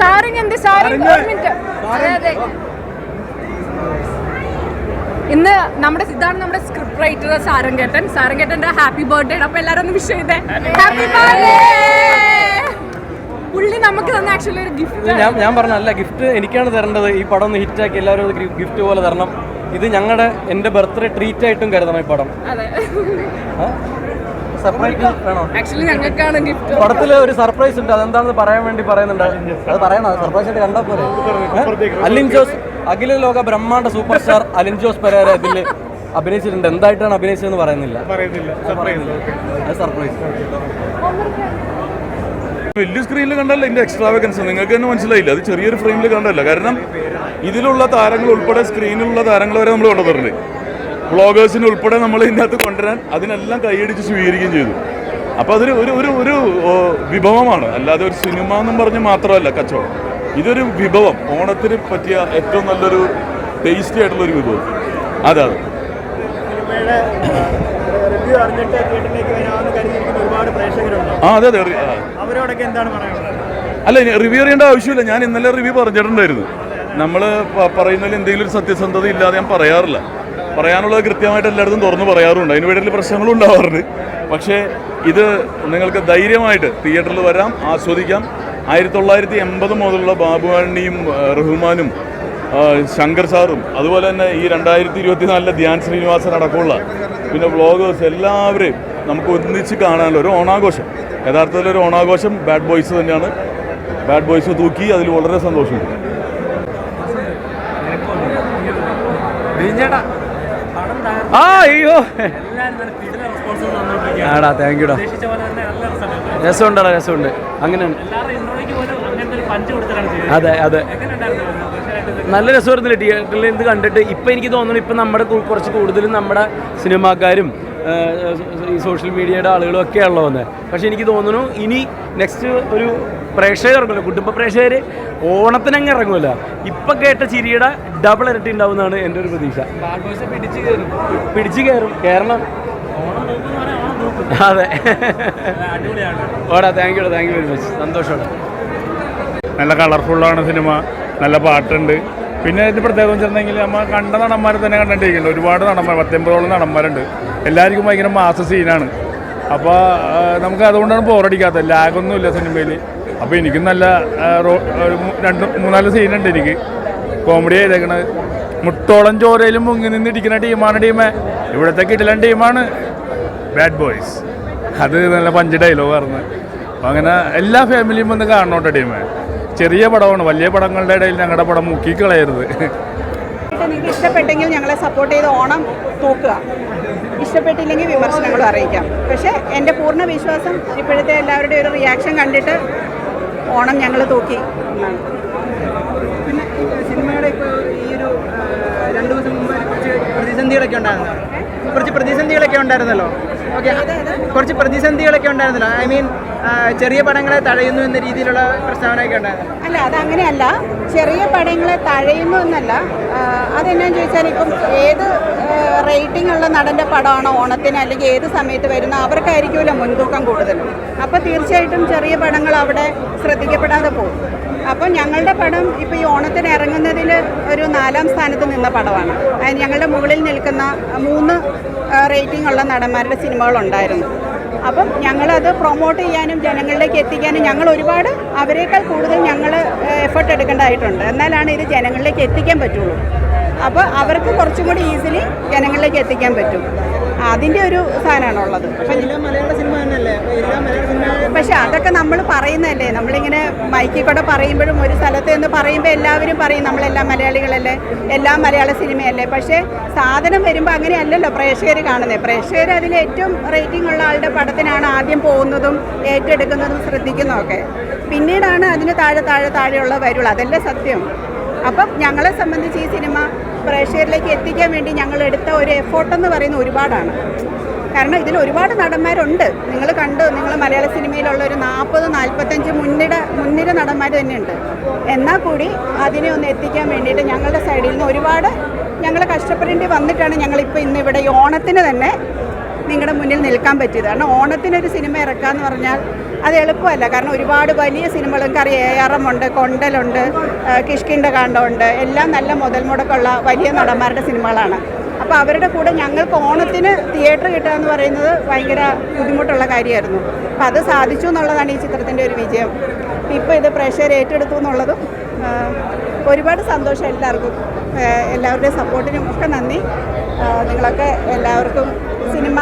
സാറിങ് എന്ത്? സാറിങ് ഒരു മിനിറ്റ്. അതെ അതെ. ഇന്ന് നമ്മുടെ ഇതാണ് നമ്മുടെ സ്ക്രിപ്റ്റ് റൈറ്റർ സാരംഗേട്ടൻ സാരംഗേട്ടന്റെ ഹാപ്പി ബർത്ത്ഡേ അപ്പൊ എല്ലാരും ഒന്ന് വിഷ് ചെയ്തേ. ഹാപ്പി ബർത്ത്ഡേ പുള്ളി നമുക്ക് തന്നെ ആക്ച്വലി ഒരു ഗിഫ്റ്റ് ഞാൻ ഞാൻ പറഞ്ഞല്ല ഗിഫ്റ്റ് എനിക്കാണ് തരേണ്ടത്. ഈ പടം ഒന്ന് ഹിറ്റാക്കി എല്ലാവരും ഗിഫ്റ്റ് പോലെ തരണം. ഇത് ഞങ്ങളുടെ എന്റെ ബർത്ത്ഡേ ട്രീറ്റ് ആയിട്ടും കരുതണം ഈ പടം. ആക്ച്വലി ഞങ്ങൾക്കാണ് ഗിഫ്റ്റ് പടത്തിൽ ഒരു സർപ്രൈസ് ഉണ്ട്. അതെന്താണെന്ന് പറയാൻ വേണ്ടി പറയുന്നുണ്ട്. അത് പറയണോ? സർപ്രൈസ് ആയിട്ട് കണ്ടാൽ പോലെ അലിൻ ജോസ് അഖില ലോക ബ്രഹ്മാണ്ട സൂപ്പർ സ്റ്റാർ അലിൻ ജോസ് പെരേര ഇതിൽ അഭിനയിച്ചിട്ടുണ്ട്. എന്തായിട്ടാണ് അഭിനയിച്ചതെന്ന് പറയുന്നില്ല. അത് സർപ്രൈസ് വലിയ സ്ക്രീനിൽ കണ്ടല്ല ഇതിന്റെ എക്സ്ട്രാ വേക്കൻസി നിങ്ങൾക്ക് തന്നെ മനസ്സിലായില്ല. അത് ചെറിയൊരു ഫ്രെയിമിൽ കണ്ടല്ല. കാരണം ഇതിലുള്ള താരങ്ങൾ ഉൾപ്പെടെ സ്ക്രീനിലുള്ള താരങ്ങൾ വരെ നമ്മൾ കൊണ്ടുവന്നിട്ടുണ്ട് വ്ളോഗേഴ്സിന് ഉൾപ്പെടെ നമ്മൾ ഇതിന്റെ അകത്ത് കൊണ്ടുവരാൻ അതിനെല്ലാം കൈയടിച്ച് സ്വീകരിക്കുകയും ചെയ്തു. അപ്പോൾ അതൊരു ഒരു ഒരു ഒരു വിഭവമാണ്. അല്ലാതെ ഒരു സിനിമ എന്നും പറഞ്ഞ് മാത്രമല്ല കച്ചവടം. ഇതൊരു വിഭവം. ഓണത്തിന് പറ്റിയ ഏറ്റവും നല്ലൊരു ടേസ്റ്റി ആയിട്ടുള്ള ഒരു വിഭവം. അതെ അതെ. ആ അതെ അതെ. അവരോടൊക്കെ എന്താണ് അല്ല റിവ്യൂ ചെയ്യേണ്ട ആവശ്യമില്ല. ഞാൻ ഇന്നലെ റിവ്യൂ പറഞ്ഞിട്ടുണ്ടായിരുന്നു. നമ്മൾ പറയുന്നതിൽ എന്തെങ്കിലും ഒരു സത്യസന്ധത ഇല്ലാതെ ഞാൻ പറയാറില്ല. പറയാനുള്ളത് കൃത്യമായിട്ട് എല്ലായിടത്തും തുറന്ന് പറയാറുണ്ട്. അതിന് വേണ്ടി പ്രശ്നങ്ങളും ഉണ്ടാവാറുണ്ട്. പക്ഷേ ഇത് നിങ്ങൾക്ക് ധൈര്യമായിട്ട് തിയേറ്ററിൽ വരാം ആസ്വദിക്കാം. ആയിരത്തി തൊള്ളായിരത്തി എൺപത് മുതലുള്ള ബാബുവാണിയും റഹ്മാനും ശങ്കർ സാറും അതുപോലെ തന്നെ ഈ രണ്ടായിരത്തി ഇരുപത്തിനാലിലെ ധ്യാൻ ശ്രീനിവാസൻ അടക്കമുള്ള പിന്നെ വ്ളോഗേഴ്സ് എല്ലാവരെയും നമുക്ക് ഒന്നിച്ച് കാണാനുള്ള ഒരു ഓണാഘോഷം. യഥാർത്ഥത്തിൽ ഒരു ഓണാഘോഷം ബാഡ് ബോയ്സ് തന്നെയാണ്. ബാഡ് ബോയ്സ് തൂക്കി അതിൽ വളരെ സന്തോഷമുണ്ട്. ആ അയ്യോ. ആടാ താങ്ക് യുടാ രസമുണ്ടടാ രസമുണ്ട്. അങ്ങനെയാണ് അതെ അതെ. നല്ല രസമായിരുന്നില്ല തിയേറ്ററിൽ ഇത് കണ്ടിട്ട് ഇപ്പം എനിക്ക് തോന്നുന്നു ഇപ്പം നമ്മുടെ കുറച്ച് കൂടുതലും നമ്മുടെ സിനിമാക്കാരും ഈ സോഷ്യൽ മീഡിയയുടെ ആളുകളും ഒക്കെ ഉള്ള വന്നത് പക്ഷെ എനിക്ക് തോന്നുന്നു ഇനി നെക്സ്റ്റ് ഒരു പ്രേക്ഷകർ ഇറങ്ങുമല്ലോ. കുടുംബ പ്രേക്ഷകർ ഓണത്തിനങ്ങ് ഇറങ്ങുമല്ല. ഇപ്പം കേട്ട ചിരിയുടെ ഡബിൾ ഇരട്ടി ഉണ്ടാവുന്നതാണ് എന്റെ ഒരു പ്രതീക്ഷ. പിടിച്ചു കയറും കേരളം. അതെ. ഓടാ thank you thank you very much സന്തോഷമാണ്. നല്ല കളർഫുള്ളാണ് സിനിമ നല്ല പാട്ടുണ്ട്. പിന്നെ ഇത് പ്രത്യേകം വെച്ചിട്ടുണ്ടെങ്കിൽ നമ്മൾ കണ്ട നടന്മാരെ തന്നെ കണ്ടിട്ടിരിക്കുന്നുണ്ട് ഒരുപാട് നടന്മാർ പത്തൊമ്പതോളം നടന്മാരുണ്ട്. എല്ലാവർക്കും ഭയങ്കര മാസ സീനാണ് അപ്പോൾ നമുക്ക് അതുകൊണ്ടാണ് ബോറടിക്കാത്തത് ലാഗൊന്നുമില്ല സിനിമയിൽ അപ്പോൾ എനിക്കും നല്ല രണ്ട് മൂന്നാൽ സീനുണ്ട് എനിക്ക്. കോമഡി ചെയ്തേക്കണത്. മുട്ടോളം ചോരയിലും മുങ്ങി നിന്നിരിക്കുന്ന ടീമാണ് ടീമേ ഇവിടുത്തെ കിടിലൻ ടീമാണ് ബാഡ് ബോയ്സ് അത് നല്ല പഞ്ച് ഡയലോഗ് പറഞ്ഞ് അപ്പോൾ അങ്ങനെ എല്ലാ ഫാമിലിയും വന്ന് കാണണോട്ടെ ടീമേ ചെറിയ പടമാണ്. വലിയ പടങ്ങളുടെ ഇടയിൽ ഞങ്ങളുടെ പടം മുക്കിക്കളയരുത് നിങ്ങൾക്ക് ഇഷ്ടപ്പെട്ടെങ്കിൽ ഞങ്ങളെ സപ്പോർട്ട് ചെയ്ത് ഓണം തൂക്കുക. ഇഷ്ടപ്പെട്ടില്ലെങ്കിൽ വിമർശനങ്ങളും അറിയിക്കാം. പക്ഷേ എന്റെ പൂർണ വിശ്വാസം ഇപ്പോഴത്തെ എല്ലാവരുടെയും ഒരു റിയാക്ഷൻ കണ്ടിട്ട് ഓണം ഞങ്ങൾ തൂക്കി. എന്നാണ്. പിന്നെ സിനിമയുടെ ഇപ്പോൾ ഈ ഒരു രണ്ട് ദിവസം മുമ്പ് കുറച്ച് പ്രതിസന്ധികളൊക്കെ ഉണ്ടായിരുന്നു? കുറച്ച് പ്രതിസന്ധികളൊക്കെ ഉണ്ടായിരുന്നല്ലോ. ഓക്കെ. കുറച്ച് പ്രതിസന്ധികളൊക്കെ ഉണ്ടായിരുന്നല്ലോ. ഐ മീൻ ചെറിയ പടങ്ങളെ തഴയുന്നു എന്ന രീതിയിലുള്ള പ്രസ്താവനയൊക്കെ ഉണ്ടായിരുന്നു. അല്ല അതങ്ങനെയല്ല ചെറിയ പടങ്ങളെ തഴയുന്നു എന്നല്ല. അതെന്നാന്ന് ചോദിച്ചാൽ ഇപ്പം ഏത് റേറ്റിംഗ് ഉള്ള നടന്റെ പടമാണോ ഓണത്തിന് അല്ലെങ്കിൽ ഏത് സമയത്ത് വരുന്ന അവർക്കായിരിക്കുമല്ലോ മുൻതൂക്കം കൂടുതൽ. അപ്പോൾ തീർച്ചയായിട്ടും ചെറിയ പടങ്ങൾ അവിടെ ശ്രദ്ധിക്കപ്പെടാതെ പോകും. അപ്പോൾ ഞങ്ങളുടെ പടം ഇപ്പോൾ ഈ ഓണത്തിന് ഇറങ്ങുന്നതിൽ ഒരു നാലാം സ്ഥാനത്ത് നിന്ന പടമാണ്. ഞങ്ങളുടെ മുകളിൽ നിൽക്കുന്ന മൂന്ന് റേറ്റിംഗ് ഉള്ള നടന്മാരുടെ സിനിമകളുണ്ടായിരുന്നു. അപ്പം ഞങ്ങളത് പ്രൊമോട്ട് ചെയ്യാനും ജനങ്ങളിലേക്ക് എത്തിക്കാനും ഞങ്ങൾ ഒരുപാട് അവരെക്കാൾ കൂടുതൽ ഞങ്ങൾ എഫേർട്ട് എടുക്കേണ്ടതായിട്ടുണ്ട്. എന്നാലാണ് ഇത് ജനങ്ങളിലേക്ക് എത്തിക്കാൻ പറ്റുള്ളൂ. അപ്പോൾ അവർക്ക് കുറച്ചും കൂടി ഈസിലി ജനങ്ങളിലേക്ക് എത്തിക്കാൻ പറ്റും. അതിന്റെ ഒരു സാധനമാണുള്ളത്. പക്ഷേ അതൊക്കെ നമ്മൾ പറയുന്നതല്ലേ? നമ്മളിങ്ങനെ മൈക്കിൽ കൂടെ പറയുമ്പോഴും ഒരു സ്ഥലത്ത് നിന്ന് പറയുമ്പോൾ എല്ലാവരും പറയും നമ്മളെല്ലാം മലയാളികളല്ലേ എല്ലാം മലയാള സിനിമയല്ലേ. പക്ഷേ സാധനം വരുമ്പോൾ അങ്ങനെയല്ലല്ലോ പ്രേക്ഷകർ കാണുന്നത് പ്രേക്ഷകർ അതിൽ ഏറ്റവും റേറ്റിംഗ് ഉള്ള ആളുടെ പടത്തിനാണ് ആദ്യം പോകുന്നതും ഏറ്റെടുക്കുന്നതും ശ്രദ്ധിക്കുന്നതൊക്കെ. പിന്നീടാണ് അതിന് താഴെ താഴെ താഴെയുള്ള വരുള്ളൂ അതല്ലേ സത്യം. അപ്പം ഞങ്ങളെ സംബന്ധിച്ച് ഈ സിനിമ പ്രേക്ഷകരിലേക്ക് എത്തിക്കാൻ വേണ്ടി ഞങ്ങൾ എടുത്ത ഒരു എഫോർട്ട് എന്ന് പറയുന്നത് ഒരുപാടാണ്. കാരണം ഇതിൽ ഒരുപാട് നടന്മാരുണ്ട്. നിങ്ങൾ കണ്ടു നിങ്ങൾ മലയാള സിനിമയിലുള്ള ഒരു നാൽപ്പത് നാൽപ്പത്തഞ്ച് മുൻനിര മുൻനിര നടന്മാർ തന്നെയുണ്ട്. എന്നാൽ കൂടി അതിനെ ഒന്ന് എത്തിക്കാൻ വേണ്ടിയിട്ട് ഞങ്ങളുടെ സൈഡിൽ നിന്ന് ഒരുപാട് ഞങ്ങൾ കഷ്ടപ്പെടേണ്ടി വന്നിട്ടാണ് ഞങ്ങളിപ്പോൾ ഇന്ന് ഇവിടെ ഈ ഓണത്തിന് തന്നെ നിങ്ങളുടെ മുന്നിൽ നിൽക്കാൻ പറ്റിയത്. കാരണം ഓണത്തിനൊരു സിനിമ ഇറക്കുക എന്ന് പറഞ്ഞാൽ അത് എളുപ്പമല്ല. കാരണം ഒരുപാട് വലിയ സിനിമകളും കറി എ ആർ എം ഉണ്ട് കൊണ്ടലുണ്ട് കിഷ്കിന്റെ കാണ്ടമുണ്ട് എല്ലാം നല്ല മുതൽ മുടക്കുള്ള വലിയ നടന്മാരുടെ സിനിമകളാണ്. അപ്പോൾ അവരുടെ കൂടെ ഞങ്ങൾക്ക് ഓണത്തിന് തിയേറ്റർ കിട്ടുക എന്ന് പറയുന്നത് ഭയങ്കര ബുദ്ധിമുട്ടുള്ള കാര്യമായിരുന്നു. അപ്പോൾ അത് സാധിച്ചു എന്നുള്ളതാണ് ഈ ചിത്രത്തിന്റെ ഒരു വിജയം. ഇപ്പോൾ ഇത് പ്രഷർ ഏറ്റെടുത്തു എന്നുള്ളതും ഒരുപാട് സന്തോഷം എല്ലാവർക്കും. എല്ലാവരുടെയും സപ്പോർട്ടിനും ഒക്കെ നന്ദി. നിങ്ങളൊക്കെ എല്ലാവർക്കും സിനിമ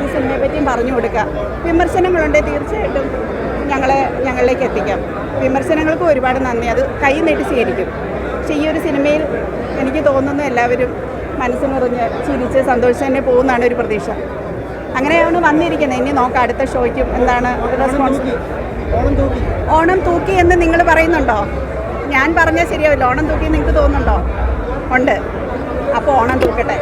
ഈ സിനിമയെ പറ്റിയും പറഞ്ഞു കൊടുക്കുക. വിമർശനങ്ങളുണ്ടെങ്കിൽ തീർച്ചയായിട്ടും ഞങ്ങളെ ഞങ്ങളിലേക്ക് എത്തിക്കാം. വിമർശനങ്ങൾക്കും ഒരുപാട് നന്ദി. അത് കൈ നീട്ടി സ്വീകരിക്കും. പക്ഷേ ഈ ഒരു സിനിമയിൽ എനിക്ക് തോന്നുന്നു എല്ലാവരും മനസ്സ് നിറഞ്ഞ് ചിരിച്ച് സന്തോഷിച്ച് തന്നെ പോകുന്നതാണ് ഒരു പ്രതീക്ഷ. അങ്ങനെയാണ് വന്നിരിക്കുന്നത്. ഇനി നോക്കാം അടുത്ത ഷോയ്ക്കും എന്താണ് റെസ്പോൺസ് ഓണം തൂക്കി. ഓണം തൂക്കി എന്ന് നിങ്ങൾ പറയുന്നുണ്ടോ? ഞാൻ പറഞ്ഞാൽ ശരിയാവില്ല. ഓണം തൂക്കി നിങ്ങൾക്ക് തോന്നുന്നുണ്ടോ? ഉണ്ട്. അപ്പോൾ ഓണം തൂക്കട്ടെ.